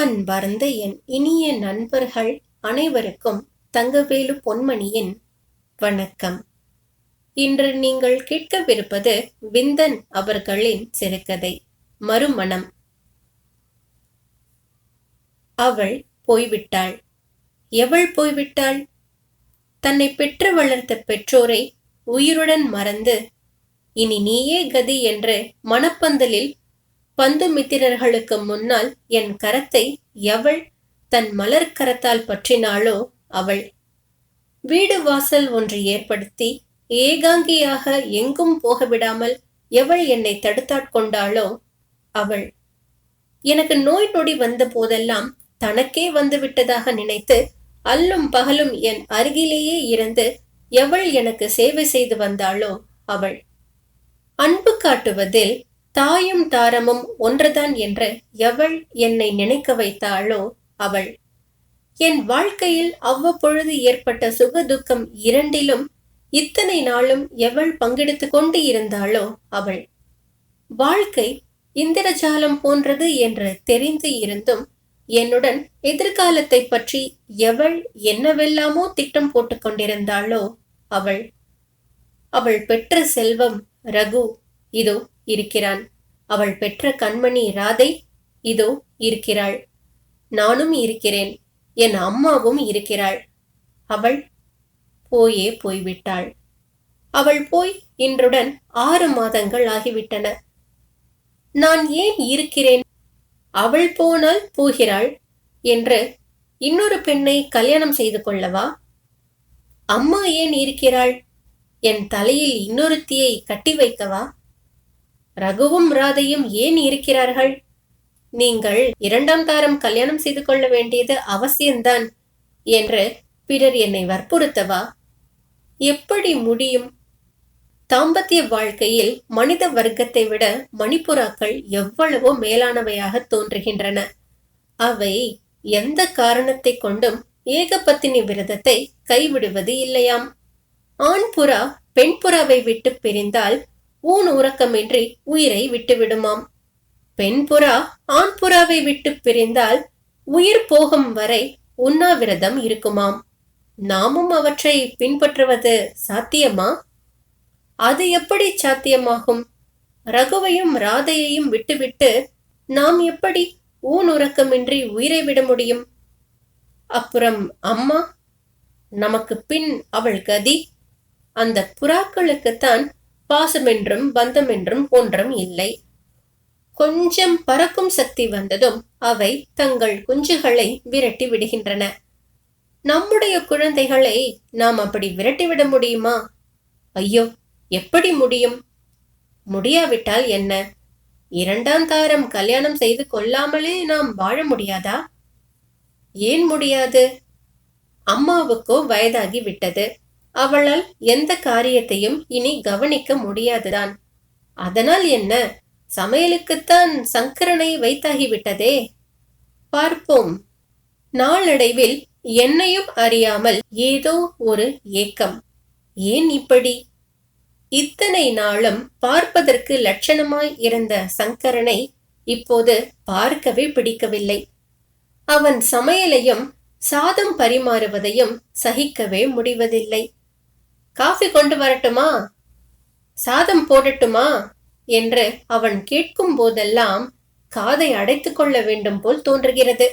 அன்பார்ந்த என் இனிய நண்பர்கள் அனைவருக்கும் தங்கவேலு பொன்மணியின் வணக்கம். இன்று நீங்கள் கேட்கவிருப்பது விந்தன் அவர்களின் சிறுகதை மறுமணம். அவள் போய்விட்டாள். எவள் போய்விட்டாள்? தன்னை பெற்று வளர்த்த பெற்றோரை உயிருடன் மறந்து இனி நீயே கதி என்று மணப்பந்தலில் பந்து மித்திரர்களுக்கு முன்னால் என் கரத்தை எவள் தன் மலர் கரத்தால் பற்றினாளோ அவள். வீடு வாசல் ஒன்று ஏற்படுத்தி ஏகாங்கியாக எங்கும் போக விடாமல் எவள் என்னை தடுத்தாட்கொண்டாளோ அவள். எனக்கு நோய் நொடி வந்த போதெல்லாம் தனக்கே வந்து விட்டதாக நினைத்து அல்லும் பகலும் என் அருகிலேயே இருந்து எவள் எனக்கு சேவை செய்து வந்தாளோ அவள். அன்பு காட்டுவதில் தாயும் தாரமும் ஒன்றுதான் என்று எவள் என்னை நினைக்க வைத்தாளோ அவள். என் வாழ்க்கையில் அவ்வப்பொழுது ஏற்பட்ட சுக துக்கம் இரண்டிலும் இத்தனை நாளும் எவள் பங்கெடுத்துக் கொண்டு இருந்தாளோ அவள். வாழ்க்கை இந்திரஜாலம் போன்றது என்று தெரிந்து இருந்தும் என்னுடன் எதிர்காலத்தை பற்றி எவள் என்னவெல்லாமோ திட்டம் போட்டுக் கொண்டிருந்தாளோ அவள். அவள் பெற்ற செல்வம் ரகு. இதோ இருக்கிறான். அவள் பெற்ற கண்மணி ராதை இதோ இருக்கிறாள். நானும் இருக்கிறேன் என் அம்மாவும் இருக்கிறாள். அவள் போயே போய்விட்டாள். அவள் போய் இன்றுடன் ஆறு மாதங்கள் ஆகிவிட்டன. நான் ஏன் இருக்கிறேன்? அவள் போனால் போகிறாள் என்று இன்னொரு பெண்ணை கல்யாணம் செய்து கொள்ளவா? அம்மா ஏன் இருக்கிறாள்? என் தலையில் இன்னொருத்தியை கட்டி வைக்கவா? ரகுவும் ராதையும் ஏன் இருக்கிறார்கள்? நீங்கள் இரண்டாம் தாரம் கல்யாணம் செய்து கொள்ள வேண்டியது அவசியம்தான் என்று பிறர் என்னை வற்புறுத்தவா? எப்படி முடியும்? தாம்பத்திய வாழ்க்கையில் மனித வர்க்கத்தை விட மணிப்புறாக்கள் எவ்வளவோ மேலானவையாக தோன்றுகின்றன. அவை எந்த காரணத்தை கொண்டும் ஏகபத்தினி விரதத்தை கைவிடுவது இல்லையாம். ஆண் புறா பெண் புறாவை விட்டு பிரிந்தால் ஊன் உறக்கமின்றி உயிரை விட்டுவிடுமாம். பெண் புறா ஆண் புறாவை விட்டு பிரிந்தால் உயிர் போகும் வரை உண்ணாவிரதம் இருக்குமாம். நாமும் அவற்றை பின்பற்றுவது சாத்தியமா? அது எப்படி சாத்தியமாகும்? ரகுவையும் ராதையையும் விட்டுவிட்டு நாம் எப்படி ஊன் உறக்கமின்றி உயிரை விட முடியும்? அப்புறம் அம்மா நமக்கு பின் அவள் கதி. அந்த புறாக்களுக்குத்தான் பாசமென்றும் பந்தமென்றும் ஒன்றும் இல்லை. கொஞ்சம் பறக்கும் சக்தி வந்ததும் அவை தங்கள் குஞ்சுகளை விரட்டி விடுகின்றன. நம்முடைய குழந்தைகளை நாம் அப்படி விரட்டிவிட முடியுமா? ஐயோ எப்படி முடியும்? முடியாவிட்டால் என்ன? இரண்டாம் தாரம் கல்யாணம் செய்து கொள்ளாமலே நாம் வாழ முடியாதா? ஏன் முடியாது? அம்மாவுக்கோ வயதாகி விட்டது. அவளால் எந்த காரியத்தையும் இனி கவனிக்க முடியாதுதான். அதனால் என்ன? சமையலுக்குத்தான் சங்கரனை வைத்தாகிவிட்டதே. பார்ப்போம். நாளடைவில் என்னையும் அறியாமல் ஏதோ ஒரு ஏக்கம். ஏன் இப்படி? இத்தனை நாளும் பார்ப்பதற்கு லட்சணமாய் இருந்த சங்கரனை இப்போது பார்க்கவே பிடிக்கவில்லை. அவன் சமையலையும் சாதம் பரிமாறுவதையும் சகிக்கவே முடிவதில்லை. காஃபி கொண்டு வரட்டுமா? சாதம் போடட்டுமா? என்று அவன் கேட்கும் போதெல்லாம் காதை அடைத்துக் கொள்ள வேண்டும் போல் தோன்றுகிறது.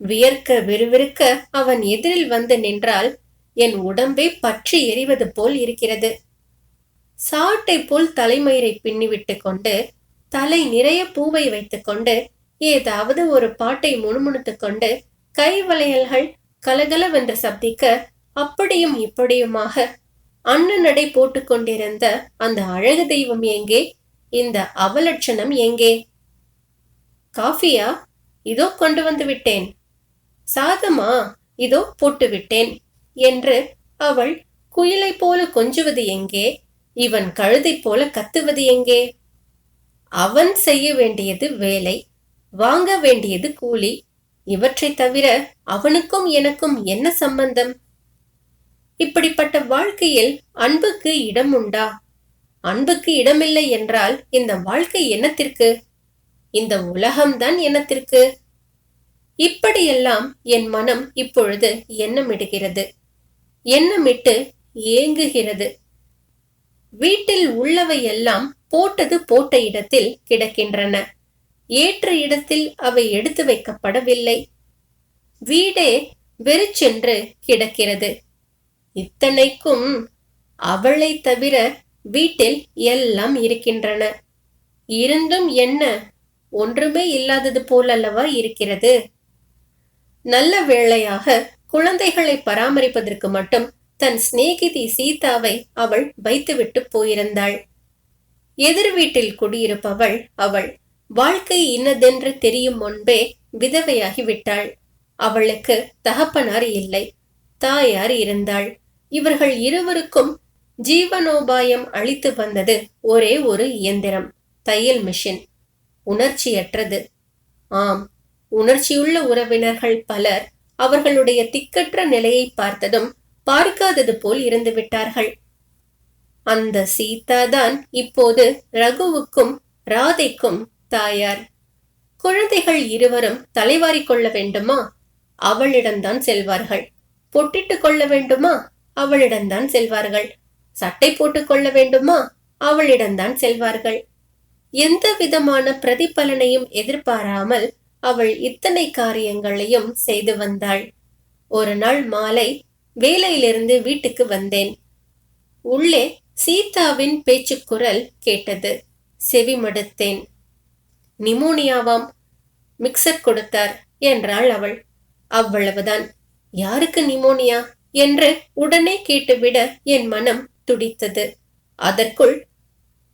வியர்க்க விறுவிறுக்க அவன் எதிரில் வந்து நின்றால் என் உடம்பே பற்றி எரிவது போல் இருக்கிறது. சாட்டை போல் தலைமயிரை பின்னிவிட்டு கொண்டு தலை நிறைய பூவை வைத்துக்கொண்டு ஏதாவது ஒரு பாட்டை முணுமுணுத்து கொண்டு கை வளையல்கள் கலகலவென்று சப்திக்க அப்படியும் இப்படியுமாக அண்ணனடை நடை போட்டுக்கொண்டிருந்த அந்த அழகு தெய்வம் எங்கே? இந்த அவலட்சணம் எங்கே? காஃபியா? இதோ கொண்டு வந்து விட்டேன். சாதமா? இதோ போட்டு விட்டேன் என்று அவள் குயிலை போல கொஞ்சுவது எங்கே? இவன் கழுதை போல கத்துவது எங்கே? அவன் செய்ய வேண்டியது வேலை வாங்க வேண்டியது கூலி. இவற்றை தவிர அவனுக்கும் எனக்கும் என்ன சம்பந்தம்? இப்படிப்பட்ட வாழ்க்கையில் அன்புக்கு இடம் உண்டா? அன்புக்கு இடமில்லை என்றால் இந்த வாழ்க்கை என்னத்திற்கு? இந்த உலகம்தான் என்னத்திற்கு? இப்படியெல்லாம் என் மனம் இப்பொழுது எண்ணமிடுகிறது. எண்ணமிட்டு ஏங்குகிறது. வீட்டில் உள்ளவையெல்லாம் போட்டது போட்ட இடத்தில் கிடக்கின்றன. ஏற்ற இடத்தில் அவை எடுத்து வைக்கப்படவில்லை. வீடே வெறிச்சென்று கிடக்கிறது. இத்தனைக்கும் அவளை தவிர வீட்டில் எல்லாம் இருக்கின்றன. இருந்தும் என்ன? ஒன்றுமே இல்லாதது போலல்லவா இருக்கிறது? நல்ல வேளையாக குழந்தைகளை பராமரிப்பதற்கு மட்டும் தன் சிநேகிதி சீதாவை அவள் வைத்துவிட்டு போயிருந்தாள். எதிர் வீட்டில் குடியிருப்பவள் அவள் வாழ்க்கை இன்னதென்று தெரியும் முன்பே விதவையாகி விட்டாள் அவளுக்கு தகப்பனார் இல்லை தாயார் இருந்தாள். இவர்கள் இருவருக்கும் ஜீவனோபாயம் அளித்து வந்தது ஒரே ஒரு இயந்திரம் தையல் மிஷின். உணர்ச்சியற்றது. ஆம் உணர்ச்சியுள்ள உறவினர்கள் பலர் அவர்களுடைய திக்கற்ற நிலையை பார்த்ததும் பார்க்காதது போல் இருந்து விட்டார்கள். அந்த சீதா தான் இப்போது ரகுவுக்கும் ராதைக்கும் தாயார். குழந்தைகள் இருவரும் தலைவாரிக் கொள்ள வேண்டுமா? அவளிடம்தான் செல்வார்கள். பொட்டிட்டுக் கொள்ள வேண்டுமா? அவளிடம்தான் செல்வார்கள். சட்டை போட்டுக் கொள்ள வேண்டுமா? அவளிடம்தான் செல்வார்கள். எந்த விதமான பிரதிபலனையும் எதிர்பாராமல் அவள் இத்தனை காரியங்களையும் செய்து வந்தாள். ஒரு நாள் மாலை வேலையிலிருந்து வீட்டுக்கு வந்தேன். உள்ளே சீதாவின் பேச்சுக்குரல் கேட்டது. செவிமடுத்தேன் நிமோனியாவாம் மிக்சர் கொடுத்தார் என்றாள் அவள். அவ்வளவுதான். யாருக்கு நிமோனியா? என்று உடனே கேட்டுவிட என் மனம் துடித்தது. அதற்குள்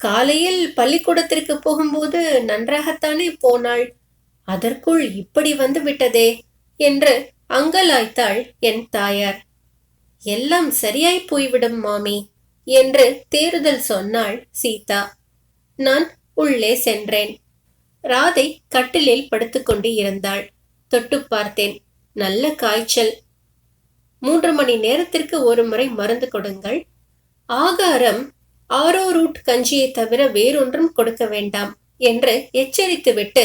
காலையில் பள்ளிக்கூடத்திற்கு போகும்போது நன்றாகத்தானே போனாள். அதற்குள் இப்படி வந்து விட்டதே என்று அங்கலாய்த்தாள் என் தாயார். எல்லாம் சரியாய் போய்விடும் மாமி என்று தேறுதல் சொன்னாள் சீதா. நான் உள்ளே சென்றேன். ராதை கட்டிலில் படுத்துக்கொண்டு இருந்தாள். தொட்டு பார்த்தேன். நல்ல காய்ச்சல். மூன்று மணி நேரத்திற்கு ஒரு முறை மருந்து கொடுங்கள். ஆகாரம் ஆரோ ரூட் கஞ்சியை தவிர வேறொன்றும் கொடுக்க வேண்டாம் என்று எச்சரித்துவிட்டு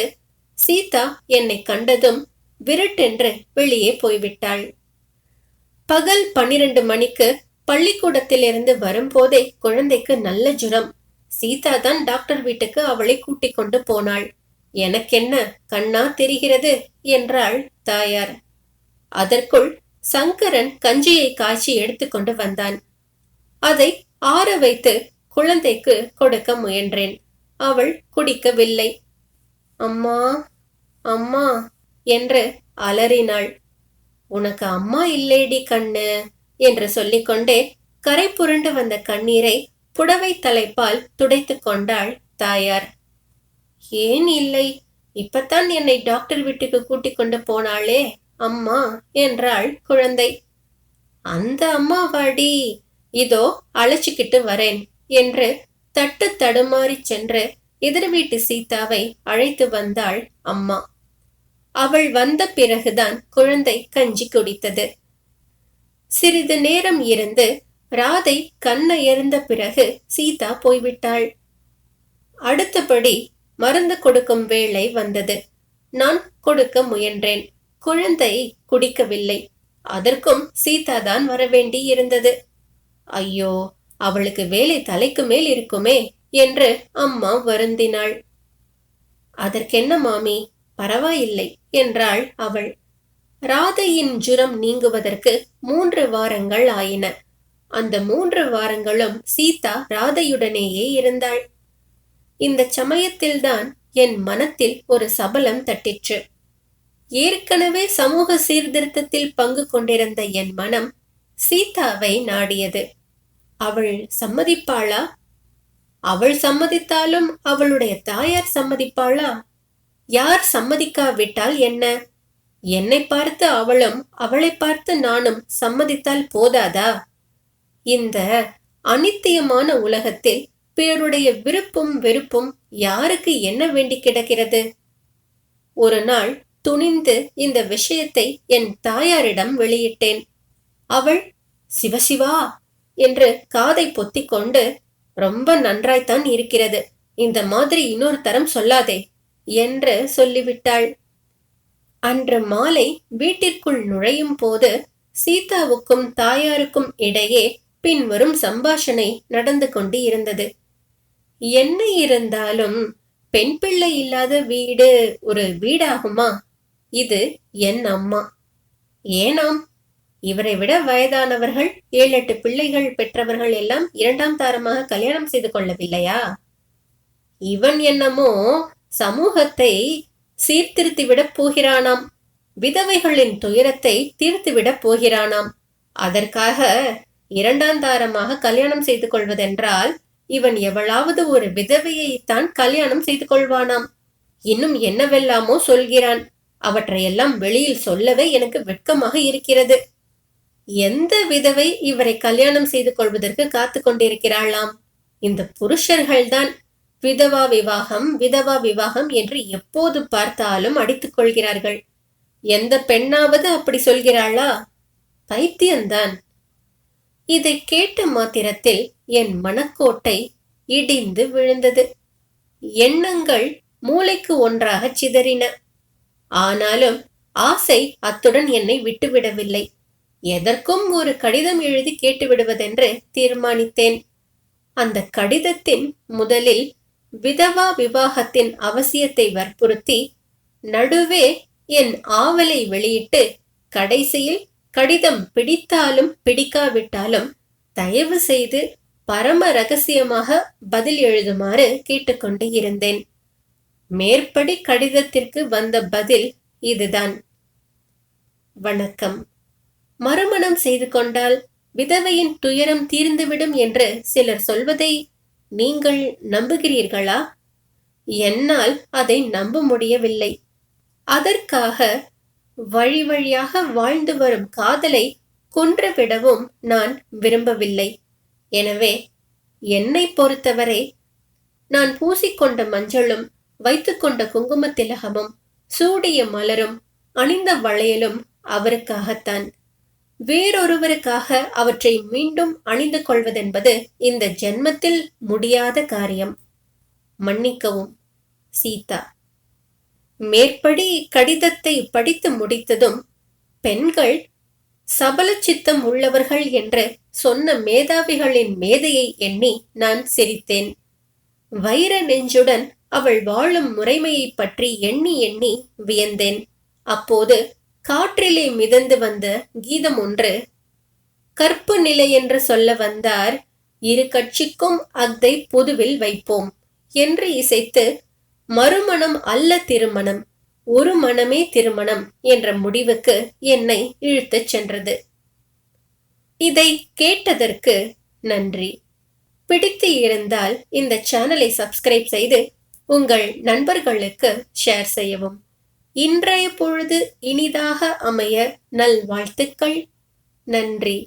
சீதா என்னை கண்டதும் விரட்டென்று வெளியே போய்விட்டாள். பகல் பன்னிரண்டு மணிக்கு பள்ளிக்கூடத்திலிருந்து வரும்போதே குழந்தைக்கு நல்ல ஜுரம். சீதா தான் டாக்டர் வீட்டுக்கு அவளை கூட்டிக் கொண்டு போனாள். எனக்கென்ன கண்ணா தெரிகிறது? என்றாள் தாயார். அதற்குள் சங்கரன் கஞ்சியை காய்ச்சி எடுத்துக்கொண்டு வந்தான். அதை ஆற வைத்து குழந்தைக்கு கொடுக்க முயன்றேன். அவள் குடிக்கவில்லை. அம்மா அம்மா என்று அலறினாள். உனக்கு அம்மா இல்லேடி கண்ணு என்று சொல்லிக்கொண்டே கரை புரண்டு வந்த கண்ணீரை புடவை தலைப்பால் துடைத்து கொண்டாள் தாயார். ஏன் இல்லை? இப்பத்தான் என்னை டாக்டர் வீட்டுக்கு கூட்டிக் கொண்டு போனாளே. அம்மா என்றாள் குழந்தை. அந்த அம்மாவாடி இதோ அழைச்சிக்கிட்டு வரேன் என்று தட்டு தடுமாறி சென்று எதிர் வீட்டு சீதாவை அழைத்து வந்தாள் அம்மா. அவள் வந்த பிறகுதான் குழந்தை கஞ்சி குடித்தது. சிறிது நேரம் இருந்து ராதை கண்ணயர்ந்த பிறகு சீதா போய்விட்டாள். அடுத்தபடி மருந்து கொடுக்கும் வேளை வந்தது. நான் கொடுக்க முயன்றேன். குழந்தை குடிக்கவில்லை. அதற்கும் சீதா தான் வரவேண்டி இருந்தது ஐயோ அவளுக்கு வேலை தலைக்கு மேல் இருக்குமே என்று அம்மா வருந்தினாள். அதற்கென்ன மாமி பரவாயில்லை என்றாள் அவள். ராதையின் ஜுரம் நீங்குவதற்கு மூன்று வாரங்கள் ஆயின. அந்த மூன்று வாரங்களும் சீதா ராதையுடனேயே இருந்தாள். இந்த சமயத்தில்தான் என் மனத்தில் ஒரு சபலம் தட்டிற்று. ஏற்கனவே சமூக சீர்திருத்தத்தில் பங்கு கொண்டிருந்த என் மனம் சீதாவை நாடியது. அவள் சம்மதிப்பாளா? அவள் சம்மதித்தாலும் அவளுடைய தாயார் சம்மதிப்பாளா? யார் சம்மதிக்காவிட்டால் என்ன? என்னை பார்த்து அவளும் அவளை பார்த்து நானும் சம்மதித்தால் போதாதா? இந்த அனித்தியமான உலகத்தில் பிறருடைய விருப்பும் வெறுப்பும் யாருக்கு என்ன வேண்டி கிடக்கிறது? ஒரு நாள் துணிந்து இந்த விஷயத்தை என் தாயாரிடம் வெளியிட்டேன். அவள் சிவசிவா என்று காதை பொத்திக்கொண்டு ரொம்ப நன்றாய்த்தான் இருக்கிறது. இந்த மாதிரி இன்னொரு தரம் சொல்லாதே என்று சொல்லிவிட்டாள். அன்று மாலை வீட்டிற்குள் நுழையும் போது சீதாவுக்கும் தாயாருக்கும் இடையே பின்வரும் சம்பாஷணை நடந்து கொண்டு இருந்தது என்ன இருந்தாலும் பெண் பிள்ளை இல்லாத வீடு ஒரு வீடாகுமா? இது என் அம்மா. ஏனாம்? இவரை விட வயதானவர்கள் ஏழு எட்டு பிள்ளைகள் பெற்றவர்கள் எல்லாம் இரண்டாம் தாரமாக கல்யாணம் செய்து கொள்ளவில்லையா? இவன் என்னமோ சமூகத்தை சீர்திருத்திவிடப் போகிறானாம். விதவைகளின் துயரத்தை தீர்த்துவிடப் போகிறானாம். அதற்காக இரண்டாம் தாரமாக கல்யாணம் செய்து கொள்வதென்றால் இவன் எவளாவது ஒரு விதவையைத்தான் கல்யாணம் செய்து கொள்வானாம். இன்னும் என்னவெல்லாமோ சொல்கிறான். அவற்றையெல்லாம் வெளியில் சொல்லவே எனக்கு வெட்கமாக இருக்கிறது. எந்த விதவை இவரை கல்யாணம் செய்து கொள்வதற்கு காத்து கொண்டிருக்கிறாளாம்? இந்த புருஷர்கள்தான் விதவா விவாகம் விதவா விவாகம் என்று எப்போது பார்த்தாலும் அடித்துக் கொள்கிறார்கள். எந்த பெண்ணாவது அப்படி சொல்கிறாளா? பைத்தியம்தான். இதை கேட்ட மாத்திரத்தில் என் மனக்கோட்டை இடிந்து விழுந்தது. எண்ணங்கள் மூளைக்கு ஒன்றாக சிதறின. ஆனாலும் ஆசை அத்துடன் என்னை விட்டுவிடவில்லை. எதற்கும் ஒரு கடிதம் எழுதி கேட்டுவிடுவதென்று தீர்மானித்தேன். அந்த கடிதத்தின் முதலில் விதவா விவாகத்தின் அவசியத்தை வற்புறுத்தி நடுவே என் ஆவலை வெளியிட்டு கடைசியில் கடிதம் பிடித்தாலும் பிடிக்காவிட்டாலும் தயவு செய்து பரம ரகசியமாக பதில் எழுதுமாறு கேட்டுக்கொண்டு இருந்தேன். மேற்படி கடிதத்திற்கு வந்த பதில் இதுதான். வணக்கம். மறுமணம் செய்து கொண்டால் விதவையின் துயரம் தீர்ந்துவிடும் என்று சிலர் சொல்வதை நீங்கள் நம்புகிறீர்களா? என்னால் அதை நம்ப முடியவில்லை. அதற்காக வழி வழியாக வாழ்ந்து வரும் காதலை கொன்றுவிடவும் நான் விரும்பவில்லை. எனவே என்னை பொறுத்தவரை நான் பூசிக்கொண்ட மஞ்சளும் வைத்துக்கொண்ட குங்கும திலகமும் சூடிய மலரும் அணிந்த வளையலும் அவருக்காகத்தான். வேறொருவருக்காக அவற்றை மீண்டும் அணிந்து கொள்வதென்பது இந்த ஜென்மத்தில் முடியாத காரியம். மன்னிக்கவும் சீதா. மேற்படி கடிதத்தை படித்து முடித்ததும் பெண்கள் சபல சித்தம் உள்ளவர்கள் என்று சொன்ன மேதாவிகளின் மேதையை எண்ணி நான் சிரித்தேன். வைர நெஞ்சுடன் அவள் வாழும் முறைமையை பற்றி எண்ணி எண்ணி வியந்தேன். அப்போது காற்றிலே மிதந்து வந்த கீதம் ஒன்று கற்பு நிலை என்று சொல்ல வந்தார். இரு கட்சிக்கும் அதை பொதுவில் வைப்போம் என்று இசைத்து மறுமணம் அல்ல திருமணம் ஒரு மனமே திருமணம் என்ற முடிவுக்கு என்னை இழுத்துச் சென்றது. இதை கேட்டதற்கு நன்றி. பிடித்து இருந்தால் இந்த சேனலை சப்ஸ்கிரைப் செய்து உங்கள் நண்பர்களுக்கு ஷேர் செய்யவும். இன்றைய பொழுது இனிதாக அமைய நல்வாழ்த்துக்கள். நன்றி.